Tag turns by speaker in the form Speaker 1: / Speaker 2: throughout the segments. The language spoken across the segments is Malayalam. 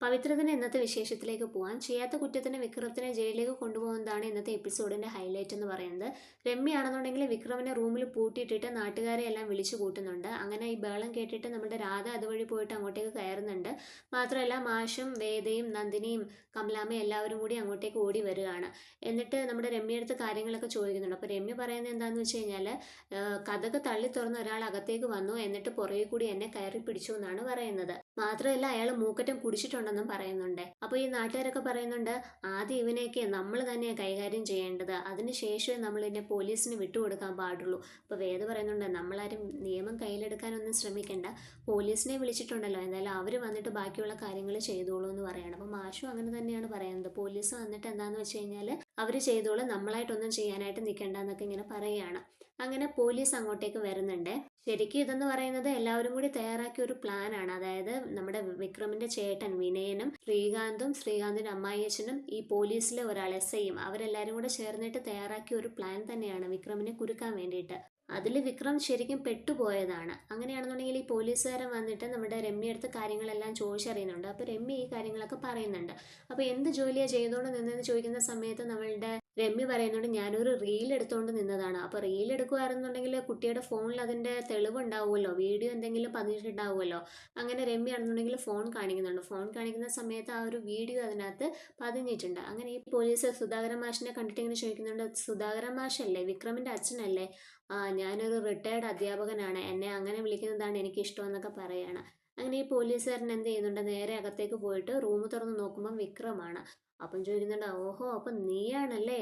Speaker 1: പവിത്രത്തിന് ഇന്നത്തെ വിശേഷത്തിലേക്ക് പോകാൻ ചെയ്യാത്ത കുറ്റത്തിന് വിക്രത്തിനെ ജയിലിലേക്ക് കൊണ്ടുപോകുന്നതാണ് ഇന്നത്തെ എപ്പിസോഡിന്റെ ഹൈലൈറ്റ് എന്ന് പറയുന്നത്. രമ്യാണെന്നുണ്ടെങ്കിൽ വിക്രമിനെ റൂമിൽ പൂട്ടിയിട്ടിട്ട് നാട്ടുകാരെ എല്ലാം വിളിച്ചു കൂട്ടുന്നുണ്ട്. അങ്ങനെ ഈ ബഹളം കേട്ടിട്ട് നമ്മുടെ രാധ അതുവഴി പോയിട്ട് അങ്ങോട്ടേക്ക് കയറുന്നുണ്ട്. മാത്രമല്ല മാഷും വേദയും നന്ദിനിയും കമലാമ്മയും എല്ലാവരും കൂടി അങ്ങോട്ടേക്ക് ഓടി വരികയാണ്. എന്നിട്ട് നമ്മുടെ രമ്യടുത്ത് കാര്യങ്ങളൊക്കെ ചോദിക്കുന്നുണ്ട്. അപ്പോൾ രമ്യ പറയുന്നത് എന്താണെന്ന് വെച്ച് കഴിഞ്ഞാൽ കഥക്ക് തള്ളി തുറന്ന് ഒരാൾ അകത്തേക്ക് വന്നു. എന്നിട്ട് പുറകെ കൂടി എന്നെ കയറി പിടിച്ചു എന്നാണ് പറയുന്നത്. മാത്രമല്ല അയാൾ മൂക്കറ്റം കുടിച്ചിട്ടുണ്ടെന്നും പറയുന്നുണ്ട്. അപ്പോൾ ഈ നാട്ടുകാരൊക്കെ പറയുന്നുണ്ട് ആദ്യം ഇവനെയൊക്കെ നമ്മൾ തന്നെയാണ് കൈകാര്യം ചെയ്യേണ്ടത്. അതിനുശേഷമേ നമ്മൾ ഇതിനെ പോലീസിന് വിട്ടുകൊടുക്കാൻ പാടുള്ളൂ. അപ്പോൾ വേദ പറയുന്നുണ്ട് നമ്മളാരും നിയമം കയ്യിലെടുക്കാനൊന്നും ശ്രമിക്കേണ്ട. പോലീസിനെ വിളിച്ചിട്ടുണ്ടല്ലോ. എന്തായാലും അവർ വന്നിട്ട് ബാക്കിയുള്ള കാര്യങ്ങൾ ചെയ്തോളൂ എന്ന് പറയണം. അപ്പോൾ മാഷും അങ്ങനെ തന്നെയാണ് പറയുന്നത്. പോലീസ് വന്നിട്ട് എന്താണെന്ന് വെച്ച് കഴിഞ്ഞാൽ അവർ ചെയ്തോളും നമ്മളായിട്ടൊന്നും ചെയ്യാനായിട്ട് നിൽക്കേണ്ട എന്നൊക്കെ ഇങ്ങനെ പറയുകയാണ്. അങ്ങനെ പോലീസ് അങ്ങോട്ടേക്ക് വരുന്നുണ്ട്. ശരിക്കും ഇതെന്ന് പറയുന്നത് എല്ലാവരും കൂടി തയ്യാറാക്കിയ ഒരു പ്ലാനാണ് അതായത് നമ്മുടെ വിക്രമിന്റെ ചേട്ടൻ വിനയനും ശ്രീകാന്തും ശ്രീകാന്തിന്റെ അമ്മായിയച്ഛനും ഈ പോലീസിലെ ഒരാൾ എസ് ഐയും അവരെല്ലാവരും കൂടെ ചേർന്നിട്ട് തയ്യാറാക്കിയ ഒരു പ്ലാൻ തന്നെയാണ് വിക്രമിനെ കുരുക്കാൻ വേണ്ടിയിട്ട്. അതിൽ വിക്രം ശരിക്കും പെട്ടുപോയതാണ്. അങ്ങനെയാണെന്നുണ്ടെങ്കിൽ ഈ പോലീസുകാരൻ വന്നിട്ട് നമ്മുടെ രമ്യടുത്ത് കാര്യങ്ങളെല്ലാം ചോദിച്ചറിയുന്നുണ്ട്. അപ്പോൾ രമ്യ ഈ കാര്യങ്ങളൊക്കെ പറയുന്നുണ്ട്. അപ്പോൾ എന്ത് ജോലിയാണ് ചെയ്തുകൊണ്ട് നിന്നതെന്ന് ചോദിക്കുന്ന സമയത്ത് നമ്മളുടെ രമ്യ പറയുന്നുണ്ട് ഞാനൊരു റീൽ എടുത്തുകൊണ്ട് നിന്നതാണ്. അപ്പോൾ റീൽ എടുക്കുവായിരുന്നുണ്ടെങ്കിൽ കുട്ടിയുടെ ഫോണിൽ അതിന്റെ തെളിവുണ്ടാവുമല്ലോ. വീഡിയോ എന്തെങ്കിലും പതിഞ്ഞിട്ടുണ്ടാവുമല്ലോ അങ്ങനെ രമ്യ ആണെന്നുണ്ടെങ്കിൽ ഫോൺ കാണിക്കുന്നുണ്ട്. ഫോൺ കാണിക്കുന്ന സമയത്ത് ആ ഒരു വീഡിയോ അതിനകത്ത് പതിഞ്ഞിട്ടുണ്ട്. അങ്ങനെ ഈ പോലീസ് സുധാകരൻ മാഷിനെ കണ്ടിട്ട് ഇങ്ങനെ ചോദിക്കുന്നുണ്ട് സുധാകരൻ മാഷല്ലേ? വിക്രമിന്റെ അച്ഛനല്ലേ? ആ ഞാനൊരു റിട്ടയർഡ് അധ്യാപകനാണ്. എന്നെ അങ്ങനെ വിളിക്കുന്നതാണ് എനിക്ക് ഇഷ്ടമെന്നൊക്കെ പറയാണ്. അങ്ങനെ ഈ പോലീസുകാരൻ എന്ത് ചെയ്യുന്നുണ്ട്? നേരെ അകത്തേക്ക് പോയിട്ട് റൂം തുറന്ന് നോക്കുമ്പോൾ വിക്രമാണ്. അപ്പം ചോദിക്കുന്നുണ്ട് ഓഹോ അപ്പം നീയാണല്ലേ?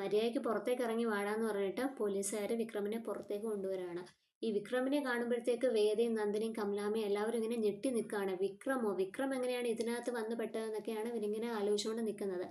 Speaker 1: മര്യാദയ്ക്ക് പുറത്തേക്ക് ഇറങ്ങി വാടാന്ന് പറഞ്ഞിട്ട് പോലീസുകാർ വിക്രമിനെ പുറത്തേക്ക് കൊണ്ടുവരാണ്. ഈ വിക്രമിനെ കാണുമ്പോഴത്തേക്ക് വേദയും നന്ദിനിയും കമലാമയും എല്ലാവരും ഇങ്ങനെ ഞെട്ടി നിൽക്കുകയാണ്. വിക്രമോ? വിക്രം എങ്ങനെയാണ് ഇതിനകത്ത് വന്ന് പെട്ടതെന്നൊക്കെയാണ് ഇവരിങ്ങനെ ആലോചിച്ചുകൊണ്ട് നിൽക്കുന്നത്.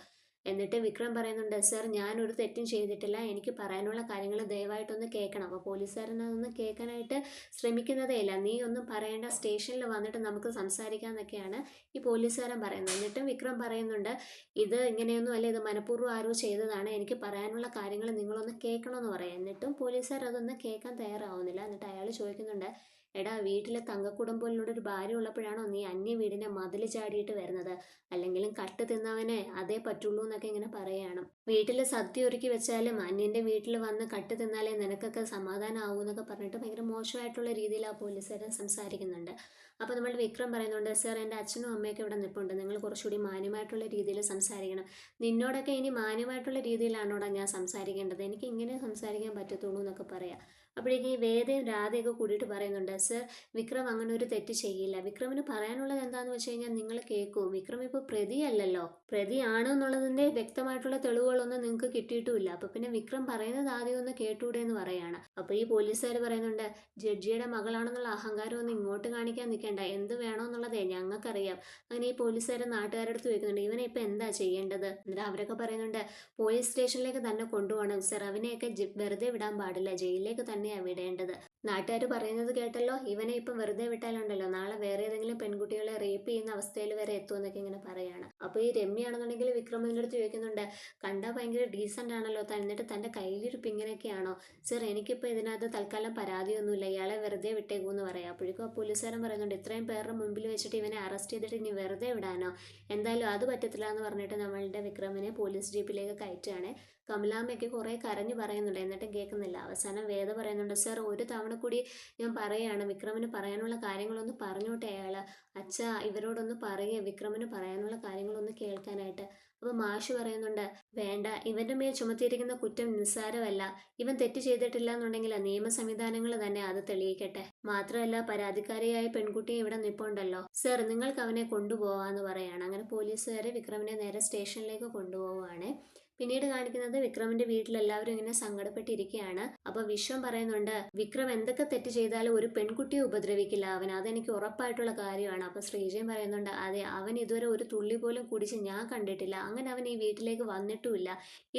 Speaker 1: എന്നിട്ട് വിക്രം പറയുന്നുണ്ട് സർ ഞാനൊരു തെറ്റും ചെയ്തിട്ടില്ല. എനിക്ക് പറയാനുള്ള കാര്യങ്ങൾ ദയവായിട്ടൊന്ന് കേൾക്കണം. അപ്പോൾ പോലീസുകാരൻ അതൊന്ന് കേൾക്കാനായിട്ട് ശ്രമിക്കുന്നതേ ഇല്ല നീ ഒന്നും പറയേണ്ട സ്റ്റേഷനിൽ വന്നിട്ട് നമുക്ക് സംസാരിക്കാം എന്നൊക്കെയാണ് ഈ പോലീസുകാരൻ പറയുന്നത്. എന്നിട്ടും വിക്രം പറയുന്നുണ്ട് ഇത് ഇങ്ങനെയൊന്നും അല്ല. ഇത് മനഃപൂർവം ആരോ ചെയ്തതാണ്. എനിക്ക് പറയാനുള്ള കാര്യങ്ങൾ നിങ്ങളൊന്ന് കേൾക്കണമെന്ന് പറയാം. എന്നിട്ടും പോലീസുകാർ അതൊന്നും കേൾക്കാൻ തയ്യാറാവുന്നില്ല. എന്നിട്ട് അയാൾ ചോദിക്കുന്നുണ്ട് എടാ വീട്ടിലെ തങ്കക്കുടം പോലുള്ള ഒരു ഭാര്യ ഉള്ളപ്പോഴാണോ നീ അന്യ വീടിനെ മതിൽ ചാടിയിട്ട് വരുന്നത്? അല്ലെങ്കിലും കട്ട് തിന്നവനെ അതേ പറ്റുള്ളൂ എന്നൊക്കെ ഇങ്ങനെ പറയാണ് വീട്ടിൽ സദ്യ ഒരുക്കി വെച്ചാലും അന്യന്റെ വീട്ടിൽ വന്ന് കട്ട് തിന്നാലേ നിനക്കൊക്കെ സമാധാനം ആവൂ എന്നൊക്കെ പറഞ്ഞിട്ട് ഭയങ്കര മോശമായിട്ടുള്ള രീതിയിൽ ആ പോലീസുകാരൻ സംസാരിക്കുന്നുണ്ട്. അപ്പോൾ നമ്മൾ വിക്രം പറയുന്നുണ്ട് സർ എന്റെ അച്ഛനും അമ്മയൊക്കെ ഇവിടെ നിൽപ്പുണ്ട് നിങ്ങൾ കുറച്ചുകൂടി മാന്യമായിട്ടുള്ള രീതിയിൽ സംസാരിക്കണം. നിന്നോടൊക്കെ ഇനി മാന്യമായിട്ടുള്ള രീതിയിലാണോടാ ഞാൻ സംസാരിക്കേണ്ടത്? എനിക്ക് ഇങ്ങനെ സംസാരിക്കാൻ പറ്റത്തുള്ളൂ എന്നൊക്കെ പറയാം. അപ്പോഴേക്കും ഈ വേദയും രാധയൊക്കെ കൂടിയിട്ട് പറയുന്നുണ്ട് സർ വിക്രം അങ്ങനെ ഒരു തെറ്റ് ചെയ്യില്ല. വിക്രമിന് പറയാനുള്ളത് എന്താണെന്ന് വെച്ച് കഴിഞ്ഞാൽ നിങ്ങൾ കേൾക്കൂ. വിക്രം ഇപ്പോൾ പ്രതിയല്ലല്ലോ. പ്രതിയാണ് എന്നുള്ളതിന്റെ വ്യക്തമായിട്ടുള്ള തെളിവുകളൊന്നും നിങ്ങൾക്ക് കിട്ടിയിട്ടുമില്ല. അപ്പോൾ പിന്നെ വിക്രം പറയുന്നത് ആദ്യം ഒന്ന് കേട്ടൂടെ എന്ന് പറയാണ്. അപ്പോൾ ഈ പോലീസുകാർ പറയുന്നുണ്ട് ജഡ്ജിയുടെ മകളാണെന്നുള്ള അഹങ്കാരം ഒന്നും ഇങ്ങോട്ട് കാണിക്കാൻ നിൽക്കേണ്ട എന്ത് വേണമെന്നുള്ളതേ ഞങ്ങൾക്കറിയാം. അങ്ങനെ ഈ പോലീസുകാർ നാട്ടുകാരുടെ അടുത്ത് ചോദിക്കുന്നുണ്ട് ഇവനെ ഇപ്പം എന്താ ചെയ്യേണ്ടത്? എന്നിട്ട് അവരൊക്കെ പറയുന്നുണ്ട് പോലീസ് സ്റ്റേഷനിലേക്ക് തന്നെ കൊണ്ടുപോകണം. സർ അവനെയൊക്കെ വെറുതെ വിടാൻ പാടില്ല. ജയിലിലേക്ക് തന്നെയാണ് വിടേണ്ടത്. നാട്ടുകാർ പറയുന്നത് കേട്ടല്ലോ ഇവനെ ഇപ്പം വെറുതെ വിട്ടാലുണ്ടല്ലോ. നാളെ വേറെ ഏതെങ്കിലും പെൺകുട്ടികളെ റേപ്പ് ചെയ്യുന്ന അവസ്ഥയിൽ വരെ എത്തുമെന്നൊക്കെ ഇങ്ങനെ പറയാണ്. അപ്പോൾ ഈ രമ്യാണെന്നുണ്ടെങ്കിൽ വിക്രമിന്റെ അടുത്ത് ചോദിക്കുന്നുണ്ട് കണ്ടാൽ ഭയങ്കര ഡീസന്റ് ആണല്ലോ. താൻ എന്നിട്ട് തന്റെ കയ്യിലിരിപ്പ് ഇങ്ങനെയൊക്കെയാണോ? സർ എനിക്കിപ്പോൾ ഇതിനകത്ത് തൽക്കാലം പരാതിയൊന്നുമില്ല. ഇയാളെ വെറുതെ വിട്ടേക്കൂ എന്ന് പറയാം. അപ്പോഴേക്കും ആ പോലീസുകാരൻ പറയുന്നുണ്ട് ഇത്രയും പേരുടെ മുമ്പിൽ വെച്ചിട്ട് ഇവനെ അറസ്റ്റ് ചെയ്തിട്ട് ഇനി വെറുതെ വിടാനോ? എന്തായാലും അത് പറ്റത്തില്ല എന്ന് പറഞ്ഞിട്ട് നമ്മളുടെ വിക്രമിനെ പോലീസ് ജീപ്പിലേക്ക് കയറ്റുകയാണ്. കമലാമ്മയൊക്കെ കുറേ കരഞ്ഞു പറയുന്നുണ്ട്. എന്നിട്ടും കേൾക്കുന്നില്ല. അവസാനം വേദ പറയുന്നുണ്ട് സർ ഒരു തവണ കൂടി ഞാൻ പറയുകയാണ് വിക്രമിന് പറയാനുള്ള കാര്യങ്ങളൊന്ന് പറഞ്ഞോട്ടെ അയാൾ അച്ഛ ഇവരോടൊന്ന് പറയുക വിക്രമിന് പറയാനുള്ള കാര്യങ്ങളൊന്ന് കേൾക്കാനായിട്ട്. അപ്പോൾ മാഷ് പറയുന്നുണ്ട് വേണ്ട ഇവന്റെ മേൽ ചുമത്തിയിരിക്കുന്ന കുറ്റം നിസ്സാരമല്ല. ഇവൻ തെറ്റ് ചെയ്തിട്ടില്ല എന്നുണ്ടെങ്കിൽ നിയമ സംവിധാനങ്ങൾ തന്നെ അത് തെളിയിക്കട്ടെ. മാത്രമല്ല പരാതിക്കാരിയായ പെൺകുട്ടിയെ ഇവിടെ നിൽപ്പുണ്ടല്ലോ സർ നിങ്ങൾക്ക് അവനെ കൊണ്ടുപോകാന്ന് പറയാണ്. അങ്ങനെ പോലീസുകാരെ വിക്രമിനെ നേരെ സ്റ്റേഷനിലേക്ക് കൊണ്ടുപോവുകയാണ് പിന്നീട് കാണിക്കുന്നത് വിക്രമിന്റെ വീട്ടിൽ എല്ലാവരും ഇങ്ങനെ സങ്കടപ്പെട്ടിരിക്കുകയാണ്. അപ്പൊ വിശ്വം പറയുന്നുണ്ട് വിക്രം എന്തൊക്കെ തെറ്റ് ചെയ്താലും ഒരു പെൺകുട്ടിയെ ഉപദ്രവിക്കില്ല അവൻ. അതെനിക്ക് ഉറപ്പായിട്ടുള്ള കാര്യമാണ്. അപ്പൊ ശ്രീജയൻ പറയുന്നുണ്ട് അതെ അവൻ ഇതുവരെ ഒരു തുള്ളി പോലും കുടിച്ച് ഞാൻ കണ്ടിട്ടില്ല. അങ്ങനെ അവൻ ഈ വീട്ടിലേക്ക് വന്നിട്ടുമില്ല.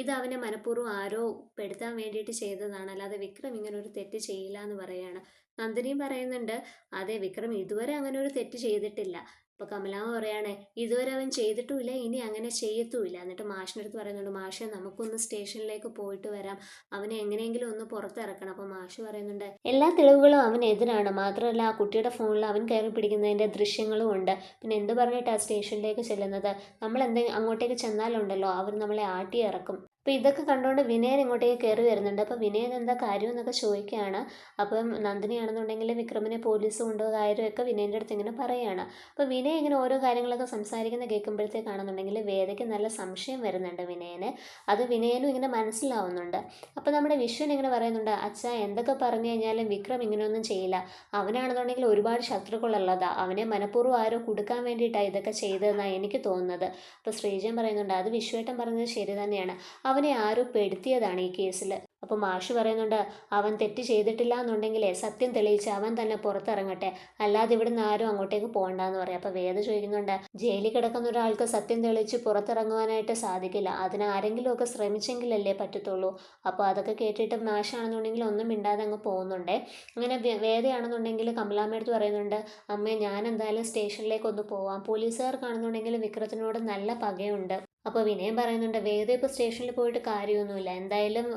Speaker 1: ഇത് അവനെ മനഃപൂർവം ആരോ പെടുത്താൻ വേണ്ടിയിട്ട് ചെയ്തതാണ്. അല്ലാതെ വിക്രം ഇങ്ങനെ ഒരു തെറ്റ് ചെയ്യില്ല എന്ന് പറയാണ്. നന്ദിനിയും പറയുന്നുണ്ട് അതെ വിക്രം ഇതുവരെ അങ്ങനെ ഒരു തെറ്റ് ചെയ്തിട്ടില്ല. അപ്പോൾ കമലാമ്മ പറയാണ് ഇതുവരെ അവൻ ചെയ്തിട്ടുമില്ല ഇനി അങ്ങനെ ചെയ്യത്തുമില്ല. എന്നിട്ട് അടുത്ത് പറയുന്നുണ്ട് മാഷെ നമുക്കൊന്ന് സ്റ്റേഷനിലേക്ക് പോയിട്ട് വരാം. അവനെ എങ്ങനെയെങ്കിലും ഒന്ന് പുറത്തിറക്കണം. അപ്പോൾ മാഷ് പറയുന്നുണ്ട് എല്ലാ തെളിവുകളും അവൻ അവനെതിരാണ് മാത്രമല്ല ആ കുട്ടിയുടെ ഫോണിൽ അവൻ കയറി പിടിക്കുന്നതിന്റെ ദൃശ്യങ്ങളും ഉണ്ട്. പിന്നെ എന്ത് പറഞ്ഞിട്ടാണ് സ്റ്റേഷനിലേക്ക് ചെല്ലുന്നത്? നമ്മൾ എന്തെങ്കിലും അങ്ങോട്ടേക്ക് ചെന്നാലുണ്ടല്ലോ അവർ നമ്മളെ ആട്ടി ഇറക്കും അപ്പോൾ ഇതൊക്കെ കണ്ടുകൊണ്ട് വിനയൻ ഇങ്ങോട്ടേക്ക് കയറി വരുന്നുണ്ട്. അപ്പോൾ വിനയൻ എന്താ കാര്യം എന്നൊക്കെ ചോദിക്കുകയാണ്. അപ്പം നന്ദിനിയാണെന്നുണ്ടെങ്കിൽ വിക്രമിനെ പോലീസ് കൊണ്ടുപോയ കാര്യമൊക്കെ വിനയന്റെ അടുത്ത് ഇങ്ങനെ പറയുകയാണ്. അപ്പോൾ വിനയ് ഇങ്ങനെ ഓരോ കാര്യങ്ങളൊക്കെ സംസാരിക്കുന്ന കേൾക്കുമ്പോഴത്തേക്കാണെന്നുണ്ടെങ്കിൽ വേദയ്ക്ക് നല്ല സംശയം വരുന്നുണ്ട് വിനയന്. അത് വിനയനും ഇങ്ങനെ മനസ്സിലാവുന്നുണ്ട്. അപ്പോൾ നമ്മുടെ വിശ്വൻ ഇങ്ങനെ പറയുന്നുണ്ട് അച്ഛ എന്തൊക്കെ പറഞ്ഞു കഴിഞ്ഞാലും വിക്രം ഇങ്ങനെയൊന്നും ചെയ്യില്ല. അവനാണെന്നുണ്ടെങ്കിൽ ഒരുപാട് ശത്രുക്കളുള്ളതാ. അവനെ മനഃപൂർവം ആരോ കൊടുക്കാൻ വേണ്ടിയിട്ടാണ് ഇതൊക്കെ ചെയ്തതെന്നാണ് എനിക്ക് തോന്നുന്നത്. അപ്പോൾ ശ്രീജൻ പറയുന്നുണ്ട് അത് വിശ്വേട്ടൻ പറഞ്ഞത് ശരി തന്നെയാണ്. അവനെ ആരോ പെടുത്തിയതാണ് ഈ കേസിൽ അപ്പോൾ മാഷ് പറയുന്നുണ്ട് അവൻ തെറ്റ് ചെയ്തിട്ടില്ല എന്നുണ്ടെങ്കിലേ സത്യം തെളിയിച്ച് അവൻ തന്നെ പുറത്തിറങ്ങട്ടെ. അല്ലാതെ ഇവിടുന്ന് ആരും അങ്ങോട്ടേക്ക് പോകണ്ടെന്ന് പറയും. അപ്പോൾ വേദ ചോദിക്കുന്നുണ്ട് ജയിലിൽ കിടക്കുന്ന ഒരാൾക്ക് സത്യം തെളിയിച്ച് പുറത്തിറങ്ങുവാനായിട്ട് സാധിക്കില്ല. അതിന് ആരെങ്കിലുമൊക്കെ ശ്രമിച്ചെങ്കിലല്ലേ പറ്റത്തുള്ളൂ. അപ്പോൾ അതൊക്കെ കേട്ടിട്ട് മാഷാണെന്നുണ്ടെങ്കിൽ ഒന്നും മിണ്ടാതെ അങ്ങ് പോകുന്നുണ്ടേ. അങ്ങനെ വേദയാണെന്നുണ്ടെങ്കിൽ കമലാമ്മയടുത്ത് പറയുന്നുണ്ട് അമ്മേ ഞാൻ എന്തായാലും സ്റ്റേഷനിലേക്ക് ഒന്ന് പോവാം. പോലീസുകാർക്കാണെന്നുണ്ടെങ്കിൽ വിക്രത്തിനോട് നല്ല പകയുണ്ട്. അപ്പോൾ വിനയം പറയുന്നുണ്ട് വേദ ഇപ്പോൾ സ്റ്റേഷനിൽ പോയിട്ട് കാര്യമൊന്നുമില്ല. എന്തായാലും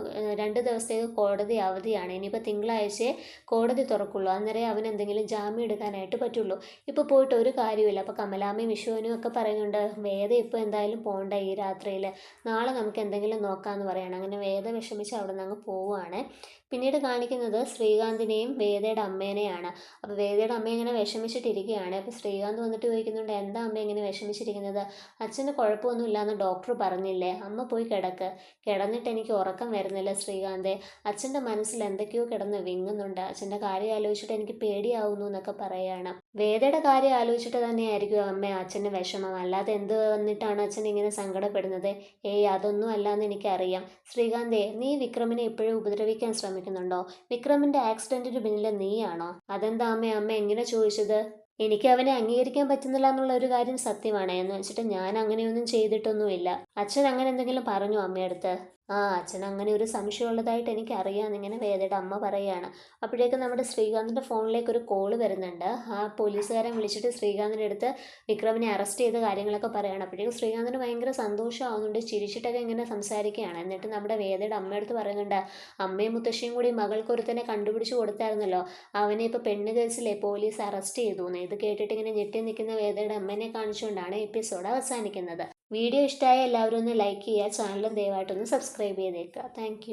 Speaker 1: രണ്ട് ദിവസത്തേക്ക് കോടതി അവധിയാണ്. ഇനിയിപ്പോൾ തിങ്കളാഴ്ചയെ കോടതി തുറക്കുള്ളൂ. അന്നേരം അവൻ എന്തെങ്കിലും ജാമ്യം എടുക്കാനായിട്ട് പറ്റുള്ളൂ. ഇപ്പോൾ പോയിട്ട് ഒരു കാര്യമില്ല അപ്പോൾ കമലാമ്മയും വിഷുവിനും ഒക്കെ പറയുന്നുണ്ട് വേദ ഇപ്പോൾ എന്തായാലും പോകണ്ട ഈ രാത്രിയിൽ നാളെ നമുക്ക് എന്തെങ്കിലും നോക്കാമെന്ന് പറയണം. അങ്ങനെ വേദ വിഷമിച്ച് അവിടെ നിന്ന് അങ്ങ് പോവുകയാണ് പിന്നീട് കാണിക്കുന്നത് ശ്രീകാന്തിനെയും വേദയുടെ അമ്മേനെയാണ്. അപ്പോൾ വേദയുടെ അമ്മ ഇങ്ങനെ വിഷമിച്ചിട്ടിരിക്കുകയാണ്. അപ്പോൾ ശ്രീകാന്ത് വന്നിട്ട് ചോദിക്കുന്നുണ്ട് എന്താ അമ്മ ഇങ്ങനെ വിഷമിച്ചിരിക്കുന്നത്? അച്ഛന് കുഴപ്പമൊന്നുമില്ല എന്ന് ഡോക്ടർ പറഞ്ഞില്ലേ? അമ്മ പോയി കിടക്ക്. കിടന്നിട്ട് എനിക്ക് ഉറക്കം വരുന്നില്ല ശ്രീകാന്തേ. അച്ഛന്റെ മനസ്സിൽ എന്തൊക്കെയോ കിടന്ന് വിങ്ങുന്നുണ്ട്. അച്ഛന്റെ കാര്യം ആലോചിച്ചിട്ട് എനിക്ക് പേടിയാവുന്നു എന്നൊക്കെ പറയുകയാണ് വേദയുടെ കാര്യം ആലോചിച്ചിട്ട് തന്നെയായിരിക്കും അമ്മ അച്ഛന് വിഷമം. അല്ലാതെ എന്ത് വന്നിട്ടാണ് അച്ഛൻ ഇങ്ങനെ സങ്കടപ്പെടുന്നത്? ഏയ് അതൊന്നും അല്ലാന്ന് എനിക്കറിയാം. ശ്രീകാന്തേ നീ വിക്രമിനെ എപ്പോഴും ഉപദ്രവിക്കാൻ ശ്രമിക്കുന്നുണ്ടോ വിക്രമിന്റെ ആക്സിഡന്റിന് പിന്നിലെ നീയാണോ? അതെന്താ അമ്മ? അമ്മ എങ്ങനെ ചോദിച്ചത്? എനിക്ക് അവനെ അംഗീകരിക്കാൻ പറ്റുന്നില്ല എന്നുള്ള ഒരു കാര്യം സത്യമാണ് എന്ന് വെച്ചിട്ട് ഞാൻ അങ്ങനെയൊന്നും ചെയ്തിട്ടൊന്നുമില്ല. അച്ഛൻ അങ്ങനെ എന്തെങ്കിലും പറഞ്ഞു അമ്മയടുത്ത് ആ അച്ഛൻ അങ്ങനെ ഒരു സംശയമുള്ളതായിട്ട് എനിക്ക് ഇങ്ങനെ വേദയുടെ അമ്മ പറയുകയാണ് അപ്പോഴേക്കും നമ്മുടെ ശ്രീകാന്തിന്റെ ഫോണിലേക്ക് ഒരു കോൾ വരുന്നുണ്ട്. ആ പോലീസുകാരൻ വിളിച്ചിട്ട് ശ്രീകാന്തിന്റെ അടുത്ത് വിക്രമിനെ അറസ്റ്റ് ചെയ്ത കാര്യങ്ങളൊക്കെ പറയുകയാണ് അപ്പോഴേക്കും ശ്രീകാന്തിന് ഭയങ്കര സന്തോഷമാവുന്നുണ്ട്. ചിരിച്ചിട്ടൊക്കെ ഇങ്ങനെ സംസാരിക്കുകയാണ്. എന്നിട്ട് നമ്മുടെ വേദയുടെ അമ്മയടുത്ത് പറയുന്നുണ്ട് അമ്മയും മുത്തശ്ശിയും കൂടി മകൾക്കൊരുത്തനെ കണ്ടുപിടിച്ച് കൊടുത്തായിരുന്നല്ലോ. അവനെ ഇപ്പോൾ പെണ്ണ് കേസിലെ പോലീസ് അറസ്റ്റ് ചെയ്തു. ഇത് കേട്ടിട്ട് ഇങ്ങനെ ഞെട്ടി നിൽക്കുന്ന വേദയുടെ അമ്മേനെ കാണിച്ചുകൊണ്ടാണ് എപ്പിസോഡ് അവസാനിക്കുന്നത്. വീഡിയോ ഇഷ്ടമായ എല്ലാവരും ഒന്ന് ലൈക്ക് ചെയ്യുക ചാനലും ദയവായിട്ടൊന്ന് സബ്സ്ക്രൈബ് ചെയ്തേക്കുക. താങ്ക്